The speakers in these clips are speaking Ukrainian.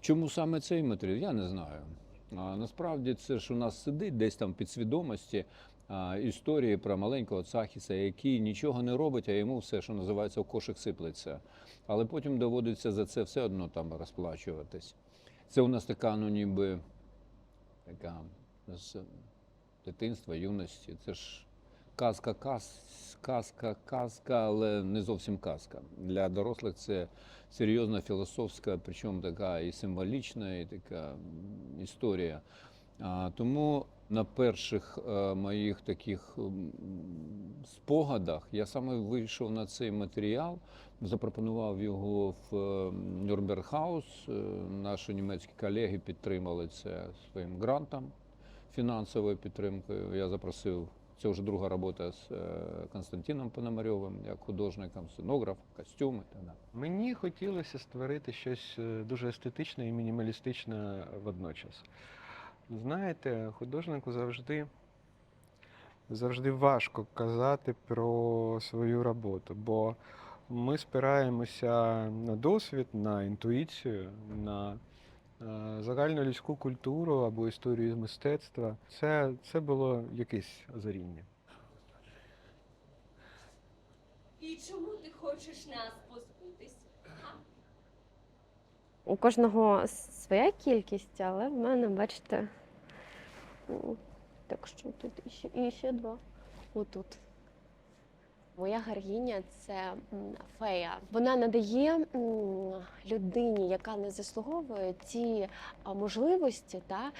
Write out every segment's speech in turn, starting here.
Чому саме цей матеріал? Я не знаю. А, насправді це ж у нас сидить десь там в підсвідомості а, історії про маленького Цахіса, який нічого не робить, а йому все, що називається, в кошик сиплеться. Але потім доводиться за це все одно там розплачуватись. Це у нас така, ну ніби така з дитинства, юності. Це ж казка, каз, казка, казка, але не зовсім казка. Для дорослих це серйозна філософська, причому така і символічна, і така історія. А, тому на перших е, моїх таких спогадах я саме вийшов на цей матеріал, запропонував його в е, Нюрнбергхаус. Е, Наші німецькі колеги підтримали це своїм грантом, фінансовою підтримкою. Я запросив. Це вже друга робота з е, Константином Пономарьовим, як художником, сценограф, костюми і так. Мені хотілося створити щось е, дуже естетичне і мінімалістичне водночас. Знаєте, художнику завжди, завжди важко казати про свою роботу, бо ми спираємося на досвід, на інтуїцію, на загальнолюдську культуру або історію мистецтва. Це, це було якесь озаріння. І чому ти хочеш нас позбутись? У кожного своя кількість, але в мене, бачите, так що тут іще, і ще два. Отут. Моя героїня це фея. Вона надає людині, яка не заслуговує ці можливості, та,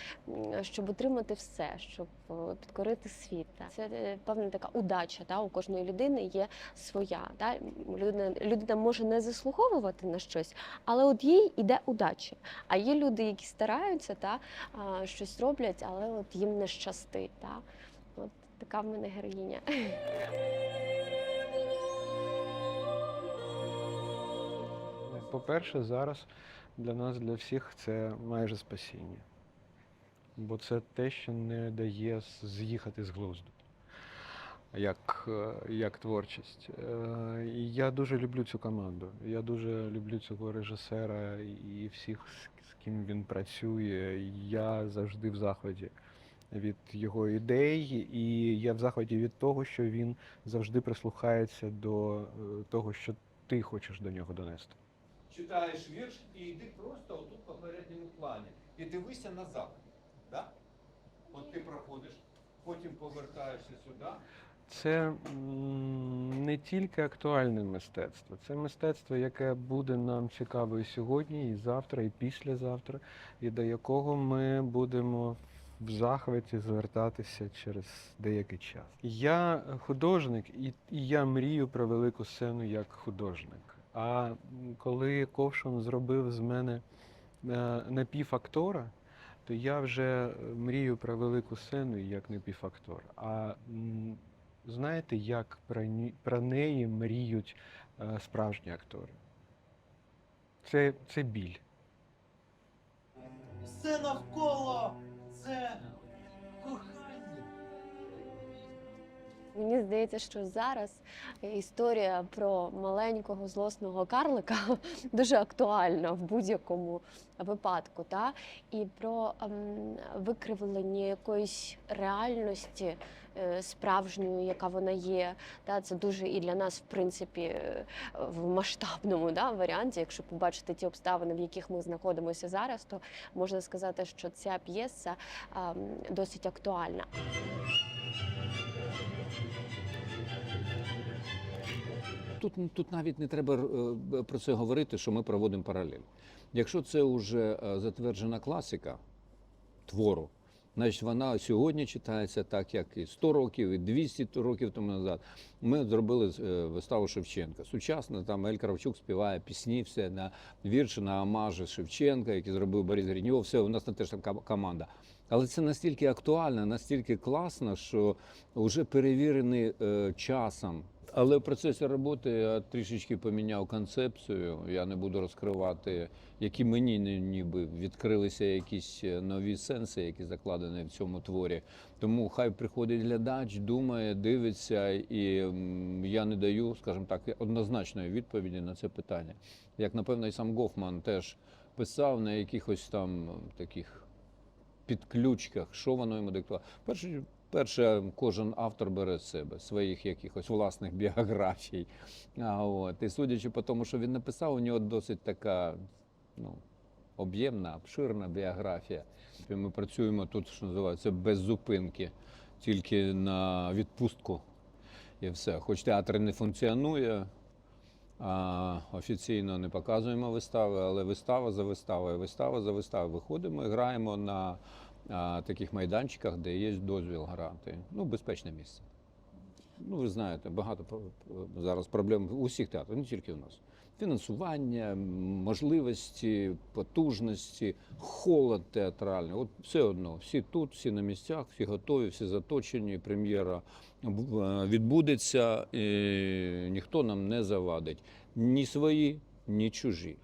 щоб отримати все, щоб е, підкорити світ. Та. Це е, певна така удача. Та, у кожної людини є своя. Та. Людина, людина може не заслуговувати на щось, але от їй іде удача. А є люди, які стараються та щось роблять, але от їм не щастить. Та. От така в мене героїня. По-перше, зараз для нас, для всіх, це майже спасіння. Бо це те, що не дає з'їхати з глузду, як, е, як творчість. Е, І я дуже люблю цю команду. Я дуже люблю цього режисера і всіх, з- ким він працює. Я завжди в захваті від його ідей, і я в захваті від того, що він завжди прислухається до е, того, що ти хочеш до нього донести. Читаєш вірш і йди просто отут по передньому плані. І дивися назад. Да? От ти проходиш, потім повертаєшся сюди. Це не тільки актуальне мистецтво, це мистецтво, яке буде нам цікаво і сьогодні, і завтра, і післязавтра, і до якого ми будемо в захваті звертатися через деякий час. Я художник, і, я мрію про велику сцену як художник. А коли Ковшун зробив з мене е, напівактора, то я вже е, мрію про велику сцену як напівактор. А знаєте, як про, неї мріють е, справжні актори? Це, це біль. Все навколо це кохання. Мені здається, що зараз історія про маленького злосного карлика дуже актуальна в будь-якому випадку. Та? І про ем, викривлення якоїсь реальності е, справжньої, яка вона є. Та? Це дуже і для нас, в принципі, е, в масштабному да, варіанті. Якщо побачити ті обставини, в яких ми знаходимося зараз, то можна сказати, що ця п'єса ем, досить актуальна. Тут, тут навіть не треба е, про це говорити, що ми проводимо паралель. Якщо це вже е, затверджена класика твору, значить вона сьогодні читається так, як і 100 років, і 200 років тому назад. Ми зробили е, виставу Шевченка. Сучасно там Ель Кравчук співає пісні, все на вірші, на амажі Шевченка, які зробив Борис Гриньов, все, у нас теж така команда. Але це настільки актуально, настільки класно, що вже перевірений е, часом Але в процесі роботи я трішечки поміняв концепцію. Я не буду розкривати, які мені ніби відкрилися якісь е, нові сенси, які закладені в цьому творі. Тому хай приходить глядач, думає, дивиться, і я не даю, скажімо так, однозначної відповіді на це питання. Як напевно, і сам Гофман теж писав на якихось там таких підключках, що воно йому диктувало. Перше, перше, кожен автор бере себе своїх якихось власних біографій. А, от. І судячи по тому, що він написав, у нього досить така ну, об'ємна, обширна біографія. Ми працюємо тут, що називається, без зупинки, тільки на відпустку. І все. Хоч театр не функціонує, офіційно не показуємо вистави, але вистава за виставою, вистава за виставою. Виходимо і граємо на таких майданчиках, де є дозвіл грати. Ну, безпечне місце. Ну, ви знаєте, багато зараз проблем у всіх театрах, не тільки у нас. Фінансування, можливості, потужності, холод театральний. От все одно, всі тут, всі на місцях, всі готові, всі заточені. Прем'єра е, відбудеться, і ніхто нам не завадить. Ні свої, ні чужі.